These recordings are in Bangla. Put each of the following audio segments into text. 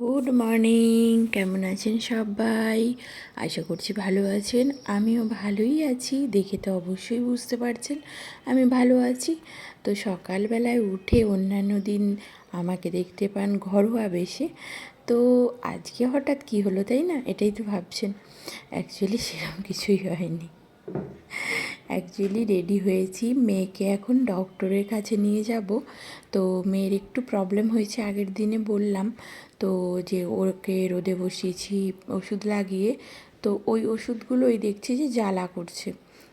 গুড মর্নিং কেমন আছেন সবাই? আশা করছি ভালো আছেন। আমিও ভালোই আছি। দেখে তো অবশ্যই বুঝতে পারছেন, আমি ভালো আছি। তো সকালবেলায় উঠে অন্যান্য দিন আমাকে দেখতে পান ঘরোয়া বেশে। তো আজকে হঠাৎ কি হলো তাই না? এটাই তো ভাবছেন। অ্যাকচুয়ালি সেরকম কিছুই হয়নি। অ্যাকচুয়ালি রেডি হয়েছি। মেয়েকে এখন ডক্টরের কাছে নিয়ে যাব। তো মেয়ের একটু প্রবলেম হয়েছে আগের দিনে বললাম। তো যে ওকে রোদে বসিয়েছি, ওষুধ লাগিয়ে। তো ওই ওষুধগুলো ওই দেখছি যে জ্বালা করছে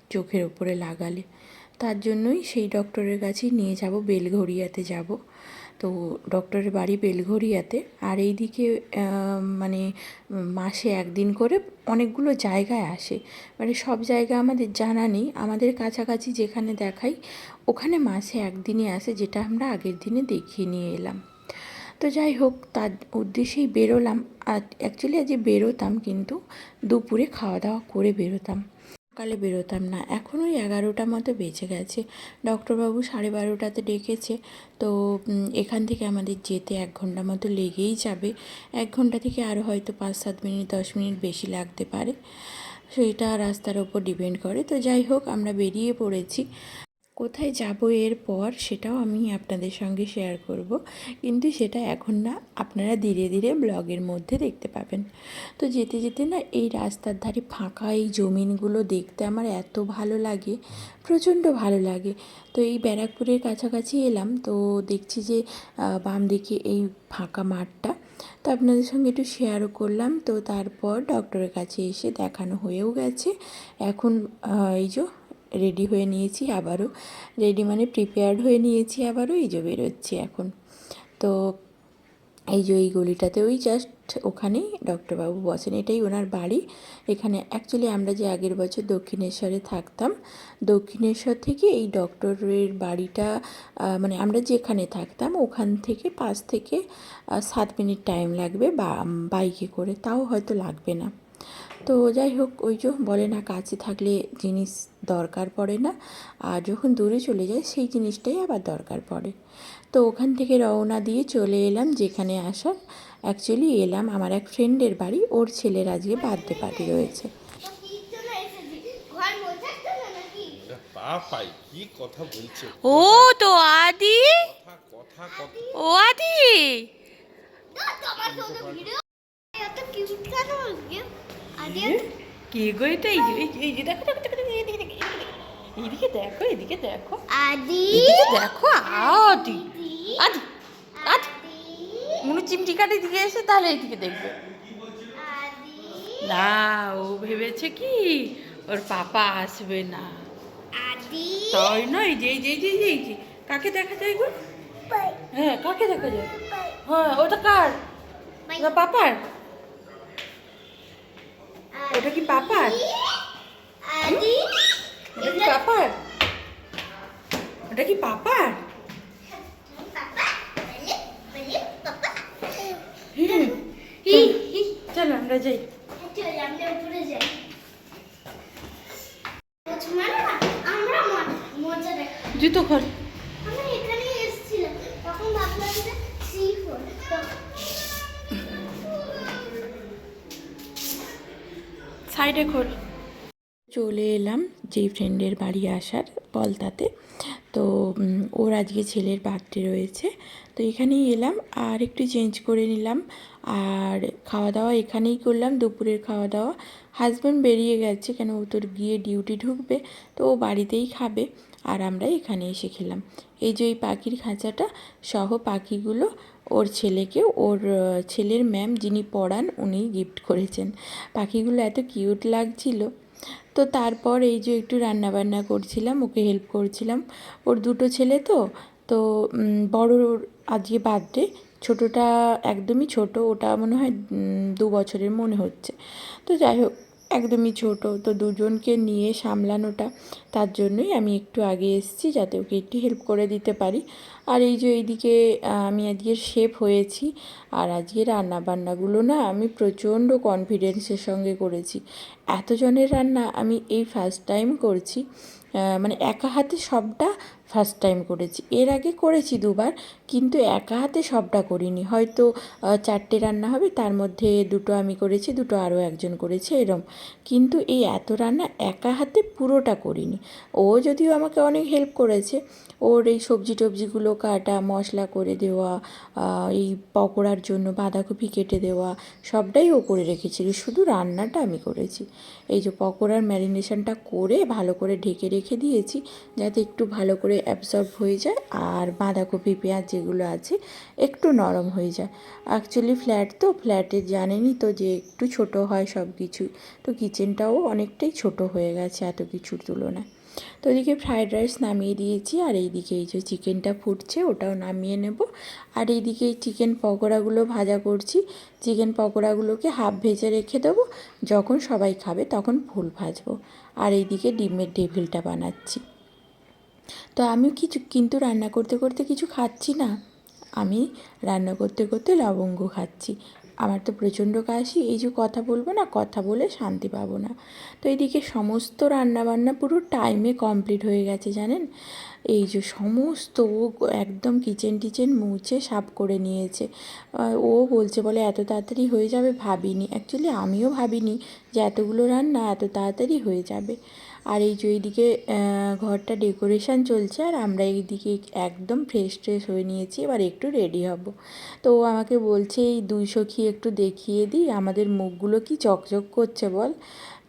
চোখের ওপরে লাগালে। তার জন্যই সেই ডক্টরের কাছেই নিয়ে যাব, বেলঘড়িয়াতে যাব। তো ডক্টরের বাড়ি বেলঘড়িয়াতে। আর এইদিকে মানে মাসে একদিন করে অনেকগুলো জায়গায় আসে। মানে সব জায়গা আমাদের জানা নেই। আমাদের কাছাকাছি যেখানে দেখাই, ওখানে মাসে একদিনই আসে, যেটা আমরা আগের দিনে দেখিয়ে নিয়ে এলাম। তো যাই হোক, তার উদ্দেশ্যেই বেরোলাম। আর অ্যাকচুয়ালি আজকে বেরোতাম, কিন্তু দুপুরে খাওয়া দাওয়া করে বেরোতাম। সকালে বেরোতাম না। এখন ওই এগারোটা মতো বেঁচে গেছে। ডক্টরবাবু সাড়ে বারোটাতে ডেকেছে। তো এখান থেকে আমাদের যেতে এক ঘণ্টা মতো লেগেই যাবে। এক ঘণ্টা থেকে আরও হয়তো পাঁচ, সাত মিনিট, দশ মিনিট বেশি লাগতে পারে। সেটা রাস্তার ওপর ডিপেন্ড করে। তো যাই হোক, আমরা বেরিয়ে পড়েছি। কোথায় যাব এরপর সেটাও আমি আপনাদের সঙ্গে শেয়ার করব। কিন্তু সেটা এখন না, আপনারা ধীরে ধীরে ব্লগের মধ্যে দেখতে পাবেন। তো যেতে যেতে না এই রাস্তার ধারে ফাঁকা এই জমিনগুলো দেখতে আমার এত ভালো লাগে, প্রচণ্ড ভালো লাগে। তো এই ব্যারাকপুরের কাছাকাছি এলাম, তো দেখছি যে বাম দিকে এই ফাঁকা মাঠটা। তো আপনাদের সঙ্গে একটু শেয়ারও করলাম, তো তারপর ডক্টরের কাছে এসে দেখানো হয়েও গেছে। এখন এই যে রেডি হয়ে নিয়েছি আবারও। রেডি মানে প্রিপেয়ার্ড হয়ে নিয়েছি আবারও, এই যে বেরোচ্ছি এখন। তো এই যে এই গলিটাতে ওই জাস্ট ওখানেই ডক্টরবাবু বসেন, এটাই ওনার বাড়ি। এখানে অ্যাকচুয়ালি আমরা যে আগের বছর দক্ষিণেশ্বরে থাকতাম, দক্ষিণেশ্বর থেকে এই ডক্টরের বাড়িটা মানে আমরা যেখানে থাকতাম, ওখান থেকে পাঁচ থেকে সাত মিনিট টাইম লাগবে বা বাইকে করে। তাও হয়তো লাগবে না। তো যাই হোক ওই যে বলে না কাছে থাকলে জিনিস দরকার পড়ে না। আর যখন দূরে চলে যায় সেই জিনিসটাই আবার দরকার পড়ে। তো ওখান থেকে রওনা দিয়ে চলে এলাম যেখানে আসার। অ্যাকচুয়ালি এলাম আমার এক ফ্রেন্ডের বাড়ি ওর ছেলের আজকে বার্থডে পার্টি রয়েছে। কি কথা বলছে? ও তো আদি? কথা কথা ও আদি? কি গো এটা? এই যে যে দেখো দেখো দেখো এদিকে দেখো এদিকে দেখো এদিকে দেখো। আদি। দেখো আদি। আদি। আদি মনে চিমটি কাটি দিকে এসে তাহলে এদিকে দেখবে। না ও ভেবেছে কি ওর পাপা আসবে না। আদি। তাই না এই যে যে এই যে যে কাকে দেখা যায় গো? হ্যাঁ কাকে দেখা যায়? হ্যাঁ ওটা কার? পাপার? ওটা কি পাপার? ওটা কি পাপার? ওটা কি পাপার? চলো আমরা যাই। আমরা উপরে যাই। মানে জুতো খোল। সাইডে খোল। চলে এলাম যেই ফ্রেন্ডের বাড়ি আসার পলতাতে। তো ওর আজকে ছেলের বার্থডে রয়েছে। তো এখানেই এলাম, আর একটু চেঞ্জ করে নিলাম। আর খাওয়া দাওয়া এখানেই করলাম, দুপুরের খাওয়া দাওয়া হাজব্যান্ড বেরিয়ে গেছে কেন? ও তোর গিয়ে ডিউটি ঢুকবে, তো ও বাড়িতেই খাবে। আর আমরা এখানে এসে খেলাম। এই যে ওই পাখির খাঁচাটা, সহ পাখিগুলো ওর ছেলেকে, ওর ছেলের ম্যাম যিনি পড়ান, উনি গিফট করেছেন। পাখিগুলো এত কিউট লাগছিল। তো তারপর এই যে একটু রান্না বান্না করছিলাম, ওকে হেল্প করছিলাম। ওর দুটো ছেলে তো তো বড়োর আজকে বার্থডে ছোটোটা একদমই ছোট, ওটা মনে হয় দু বছরের মনে হচ্ছে। তো যাই হোক একদমই ছোট। তো দুজনকে নিয়ে সামলানোটা, তার জন্যই আমি একটু আগে এসেছি যাতে ওকে একটু হেল্প করে দিতে পারি। আর এই যে এইদিকে আমি আজকে শেফ হয়েছি, আর আজকে রান্না বান্নাগুলো না আমি প্রচণ্ড কনফিডেন্সের সঙ্গে করেছি। এতজনের রান্না আমি এই ফার্স্ট টাইম করছি মানে একা হাতে সবটা ফার্স্ট টাইম করেছি। এর আগে করেছি দুবার, কিন্তু একা হাতে সবটা করিনি। হয়তো চারটে রান্না হবে, তার মধ্যে দুটো আমি করেছি, দুটো আরও একজন করেছে, এরম। কিন্তু এই এত রান্না একা হাতে পুরোটা করিনি। ও যদিও আমাকে অনেক হেল্প করেছে ওর এই সবজি টবজিগুলো কাটা, মশলা করে দেওয়া এই পকোড়ার জন্য বাঁধাকপি কেটে দেওয়া, সবটাই ও করে রেখেছিল। শুধু রান্নাটা আমি করেছি। এই যে পকোড়ার ম্যারিনেশনটা করে ভালো করে ঢেকে রেখে দিয়েছি, যাতে একটু ভালো করে অ্যাবসর্ব হয়ে যায় আর বাঁধাকপি, পেঁয়াজ যেগুলো আছে একটু নরম হয়ে যায়। অ্যাকচুয়ালি ফ্ল্যাট তো ফ্ল্যাটে জানেনই তো যে একটু ছোট হয় সব কিছু তো কিচেনটাও অনেকটাই ছোট হয়ে গেছে এত কিছুর তুলনায়। তো ওদিকে ফ্রায়েড রাইস নামিয়ে দিয়েছি, আর এইদিকে এই যে চিকেনটা ফুটছে, ওটাও নামিয়ে নেব। আর এইদিকে এই চিকেন পকোড়াগুলো ভাজা করছি চিকেন পকোড়াগুলোকে হাফ ভেজে রেখে দেবো। যখন সবাই খাবে তখন ফুল ভাজবো। আর এইদিকে ডিমের ডেভিলটা বানাচ্ছি। তো আমি কিছু, কিন্তু রান্না করতে করতে কিছু খাচ্ছি না। আমি রান্না করতে করতে লবঙ্গ খাচ্ছি। আমার তো প্রচণ্ড কাশি, এই যে কথা বলব না, কথা বলে শান্তি পাবো না। তো এইদিকে সমস্ত রান্না বান্না পুরো টাইমে কমপ্লিট হয়ে গেছে, জানেন? এই যে সমস্ত ও একদম কিচেন টিচেন মুছে সাফ করে নিয়েছে। ও বলছে, বলে, এত তাড়াতাড়ি হয়ে যাবে? ভাবিনি। অ্যাকচুয়ালি আমিও ভাবিনি যে এতগুলো রান্না এত তাড়াতাড়ি হয়ে যাবে। আর এই যে এইদিকে ঘরটা ডেকোরেশন চলছে, আর আমরা এইদিকে একদম ফ্রেশ ট্রেশ হয়ে নিয়েছি, এবার একটু রেডি হব। তো ও আমাকে বলছে, এই দুই সখী একটু দেখিয়ে দিই, আমাদের মুখগুলো কি চকচক করছে বল?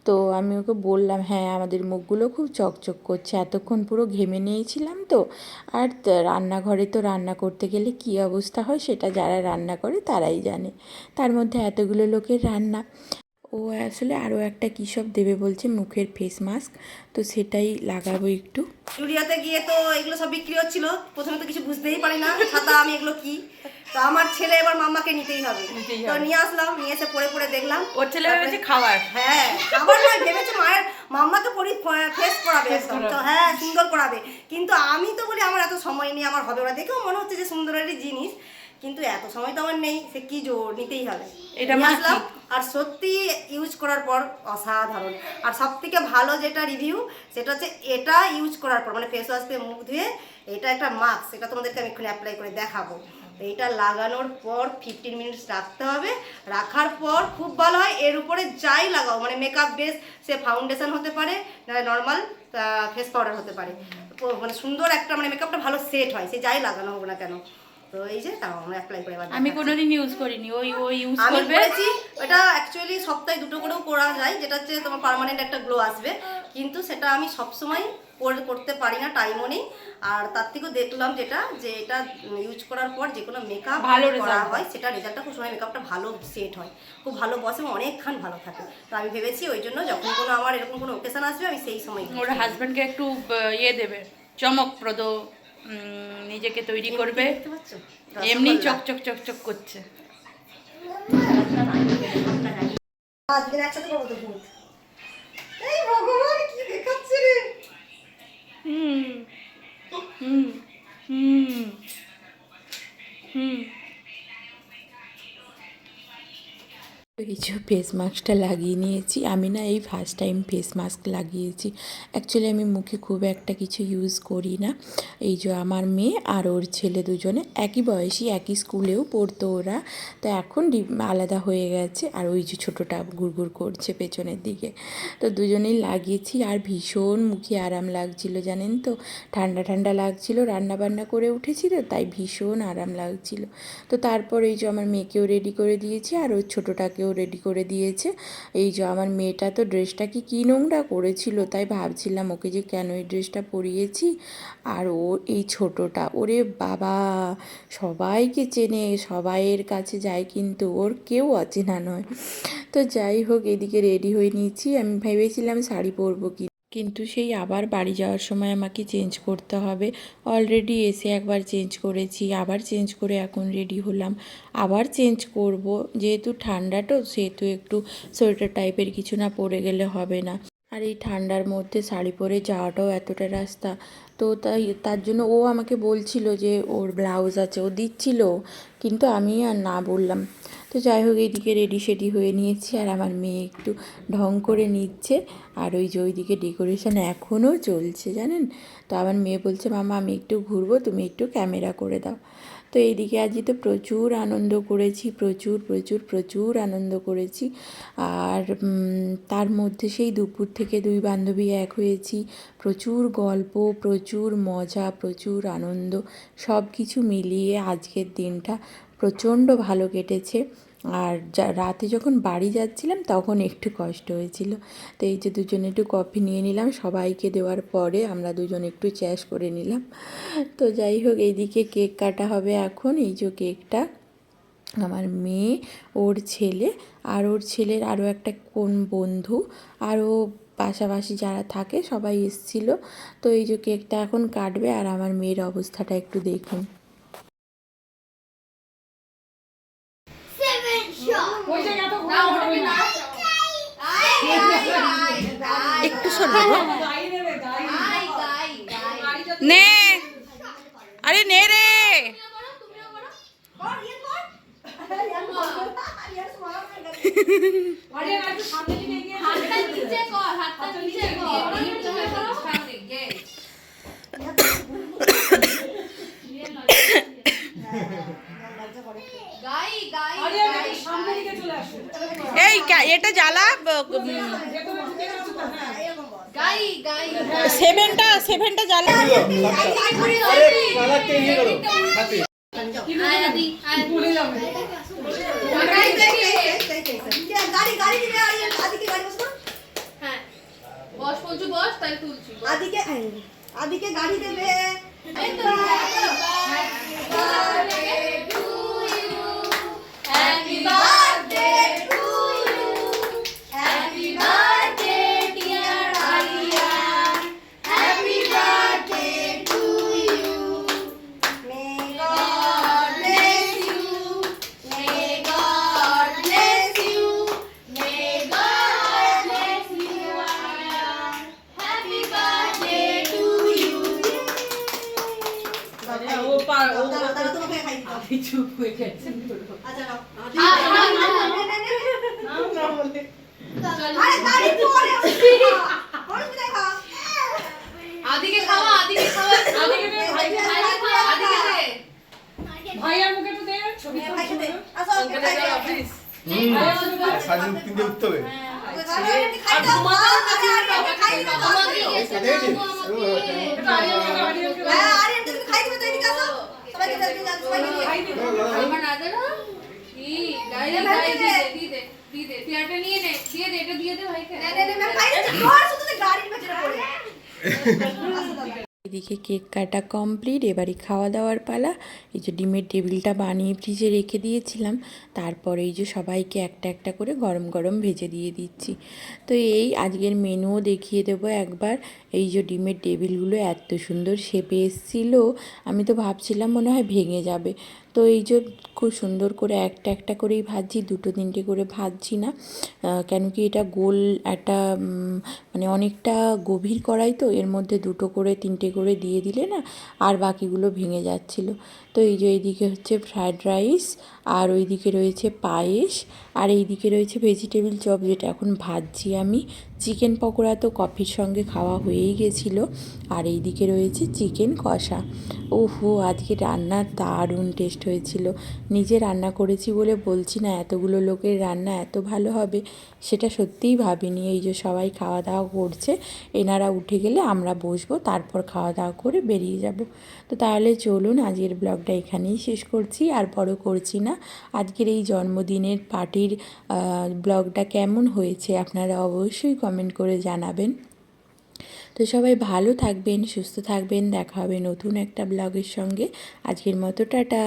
তো আমি ওকে বললাম হ্যাঁ আমাদের মুখগুলো খুব চকচক করছে, এতক্ষণ পুরো ঘেমে নিয়েছিলাম তো, আর রান্নাঘরে তো রান্না করতে গেলে কী অবস্থা হয় সেটা যারা রান্না করে তারাই জানে। তার মধ্যে এতগুলো লোকের রান্না ও আসলে আরও একটা কী সব দেবে বলছে মুখের ফেস মাস্ক তো সেটাই লাগাবো একটু। স্টুডিওতে গিয়ে তো এগুলো সব বিক্রি হচ্ছিল প্রথমে তো কিছু বুঝতেই পারি না ছাতা আমি এগুলো কি? তো আমার ছেলে এবার মাম্মাকে নিতেই হবে। তো নিয়ে আসলাম নিয়ে এসে পরে পরে দেখলাম। ওর ছেলে ভেবেছে খাবার হ্যাঁ আবার নয় ভেবেছে মায়ের মাম্মাকে পরি ফেস করাবে একদম। তো হ্যাঁ সুন্দর করাবে। কিন্তু আমি তো বলি আমার এত সময় নেই আমার হবে ওরা দেখেও মনে হচ্ছে যে সুন্দরেরই জিনিস কিন্তু এত সময় তো আমার নেই সে কি জোর নিতেই হবে। এটা আসলাম? আর সত্যি ইউজ করার পর অসাধারণ। আর সব থেকে ভালো যেটা রিভিউ সেটা হচ্ছে এটা ইউজ করার পর মানে ফেস ওয়াশ দিয়ে মুখ ধুয়ে এটা একটা মাস্ক সেটা তোমাদেরকে আমি এক্ষুনি অ্যাপ্লাই করে দেখাবো। তো এটা লাগানোর পর ফিফটিন মিনিটস রাখতে হবে। রাখার পর খুব ভালো হয়, এর উপরে যাই লাগাও মানে মেকআপ বেস সে ফাউন্ডেশন হতে পারে নর্মাল ফেস পাউডার হতে পারে। মানে সুন্দর একটা মানে মেকআপটা ভালো সেট হয়, সে যাই লাগানো হোক না কেন। তো এই যে তাও আমরা অ্যাপ্লাই করে আমি কোনোদিন ইউজ করিনি ওই ওই ইউজ করবে? এটা অ্যাকচুয়ালি সপ্তাহে দুটো করেও করা যায় যেটা হচ্ছে তোমার পার্মানেন্ট একটা গ্লো আসবে। কিন্তু সেটা আমি সবসময় করে করতে পারি না টাইমও নেই। আর তার থেকেও দেখলাম যেটা যে এটা ইউজ করার পর যে কোনো মেকআপ ভালো করা হয়। সেটা রেজাল্টটা খুব সময় মেকআপটা ভালো সেট হয়। খুব ভালো বসে এবং অনেকক্ষণ ভালো থাকে। তো আমি ভেবেছি ওই জন্য যখন কোনো আমার এরকম কোনো ওকেশন আসবে আমি সেই সময় ওর হাজবেন্ডকে একটু ইয়ে দেবে চমকপ্রদ নিজেকে তৈরি করবে। এমনি চক এমনি চক চকচক চকচক করছে। হুম হুম হুম হুম। যে ফেস মাস্কটা লাগিয়ে নিয়েছি। আমি না এই ফার্স্ট টাইম ফেস মাস্ক লাগিয়েছি। অ্যাকচুয়ালি আমি মুখে খুব একটা কিছু ইউজ করি না। এই যে আমার মেয়ে আর ওর ছেলে দুজনে একই বয়সী, একই স্কুলেও পড়তো ওরা। তো এখন আলাদা হয়ে গেছে আর ওই যে ছোটোটা গুড়গুড় করছে পেছনের দিকে। তো দুজনেই লাগিয়েছি আর ভীষণ মুখে আরাম লাগছিল, জানেন তো? ঠান্ডা ঠান্ডা লাগছিল, রান্না বান্না করে উঠেছি তো, তাই ভীষণ আরাম লাগছিল। তো তারপর এই যে আমার মেয়েকেও রেডি করে দিয়েছি আর ওই ছোটোটাকেও রেডি করে দিয়েছে। এই যে আমার মেয়েটা তো ড্রেসটা কি, কী নোংরা করেছিল তাই ভাবছিলাম ওকে যে কেন এই ড্রেসটা পরিয়েছি? আর ও এই ছোটোটা, ওরে বাবা, সবাইকে চেনে, সবাইয়ের কাছে যায় কিন্তু ওর কেউ অচেনা নয়। তো যাই হোক, এদিকে রেডি হয়ে নিয়েছি। আমি ভেবেছিলাম শাড়ি পরবো কি কিন্তু সেই আবার বাড়ি যাওয়ার সময় আমাকে চেঞ্জ করতে হবে। অলরেডি এসে একবার চেঞ্জ করেছি, আবার চেঞ্জ করে এখন রেডি হলাম। আবার চেঞ্জ করব, যেহেতু ঠান্ডা তো, সেহেতু একটু সোয়েটার টাইপের কিছু না পরে গেলে হবে না। আর এই ঠান্ডার মধ্যে শাড়ি পরে যাওয়াটাও এতটা রাস্তা। তো তাই, তার জন্য ও আমাকে বলছিল যে ওর ব্লাউজ আছে, ও দিচ্ছিল, কিন্তু আমি আর না বললাম। তো যাই হোক এইদিকে রেডি সেডি হয়ে নিয়েছি আর আমার মেয়ে একটু ঢং করে নিচ্ছে আর ওই যে ওইদিকে ডেকোরেশন এখনও চলছে জানেন? তো আমার মেয়ে বলছে মামা আমি একটু ঘুরবো, তুমি একটু ক্যামেরা করে দাও। তো এইদিকে আজই তো প্রচুর আনন্দ করেছি, প্রচুর প্রচুর প্রচুর আনন্দ করেছি। আর তার মধ্যে সেই দুপুর থেকে দুই বান্ধবী এক হয়েছি। প্রচুর গল্প, প্রচুর মজা, প্রচুর আনন্দ সব কিছু মিলিয়ে আজকের দিনটা প্রচণ্ড ভালো কেটেছে। আর রাতে যখন বাড়ি যাচ্ছিলাম তখন একটু কষ্ট হয়েছিল। তো এই যে দুজনে একটু কফি নিয়ে নিলাম, সবাইকে দেওয়ার পরে আমরা দুজন একটু চ্যাশ করে নিলাম। তো যাই হোক, এইদিকে কেক কাটা হবে এখন। এই যে কেকটা, আমার মেয়ে, ওর ছেলে আর ওর ছেলের আরও একটা কোন বন্ধু, আরও পাশাপাশি যারা থাকে সবাই এসছিল। তো এই যে কেকটা এখন কাটবে আর আমার মেয়ের অবস্থাটা একটু দেখুন। একটু সরে নে। আরে নে রে। হাতটা নিচে কর হাতটা নিচে কর গাই গাই এই কা- এটা জ্বালা ব- উম, গাই গাই সেভেনটা সেভেনটা জ্বালা আয়াদি গাড়ি গাড়ি দিবে আর ইয়ে, আদিকে গাড়ি বসবো এদিকে আসো। সবাইকে দে, দিয়ে যাও, সবাইকে দিয়ে। আমার না দে না কি গাই গাই দিয়ে দে দিয়ে দে দিয়ে দে তুই একটা নিয়ে নে দিয়ে দে এটা দিয়ে দে ভাইকে এদিকে কেক কাটা কমপ্লিট, এবারে খাওয়া দাওয়ার পালা। এই যে ডিমের টেবিলটা বানিয়ে ফ্রিজে রেখে দিয়েছিলাম। তারপরে এই যে সবাইকে একটা একটা করে গরম গরম ভেজে দিয়ে দিচ্ছি। তো এই আজকের মেনুও দেখিয়ে দেবো একবার। এই যে ডিমের টেবিলগুলো এত সুন্দর শেপে এসেছিল, আমি তো ভাবছিলাম মনে হয় ভেঙে যাবে। তো এই যে খুব সুন্দর করে একটা একটা করেই ভাজছি, দুটো তিনটে করে ভাজছি না। কেন কি এটা গোল একটা মানে অনেকটা গভীর করাই তো, এর মধ্যে দুটো করে তিনটে করে দিয়ে দিলে না আর বাকিগুলো ভেঙে যাচ্ছিল। তো এই যে এইদিকে হচ্ছে ফ্রায়েড রাইস আর ওইদিকে রয়েছে পায়েস আর এইদিকে রয়েছে ভেজিটেবিল চপ যেটা এখন ভাজছি আমি। চিকেন পকোড়া তো কফির সঙ্গে খাওয়া হয়েই গেছিল। আর এইদিকে রয়েছে চিকেন কষা। ওহো, আজকে রান্নার দারুণ টেস্ট হয়েছিল। নিজে রান্না করেছি বলে বলছি না, এতগুলো লোকের রান্না এত ভালো হবে, সেটা সত্যিই ভাবিনি। এই যে সবাই খাওয়া দাওয়া করছে, এনারা উঠে গেলে আমরা বসবো, তারপর খাওয়া দাওয়া করে বেরিয়ে যাব। তো তাহলে চলুন, আজকের ব্লগটা এখানেই শেষ করছি, আর বড় করছি না। আজকের এই জন্মদিনের পার্টির ব্লগটা কেমন হয়েছে আপনারা অবশ্যই কমেন্ট করে জানাবেন। তো সবাই ভালো থাকবেন, সুস্থ থাকবেন, দেখা হবে নতুন একটা ব্লগের সঙ্গে। আজকের মতো টাটা।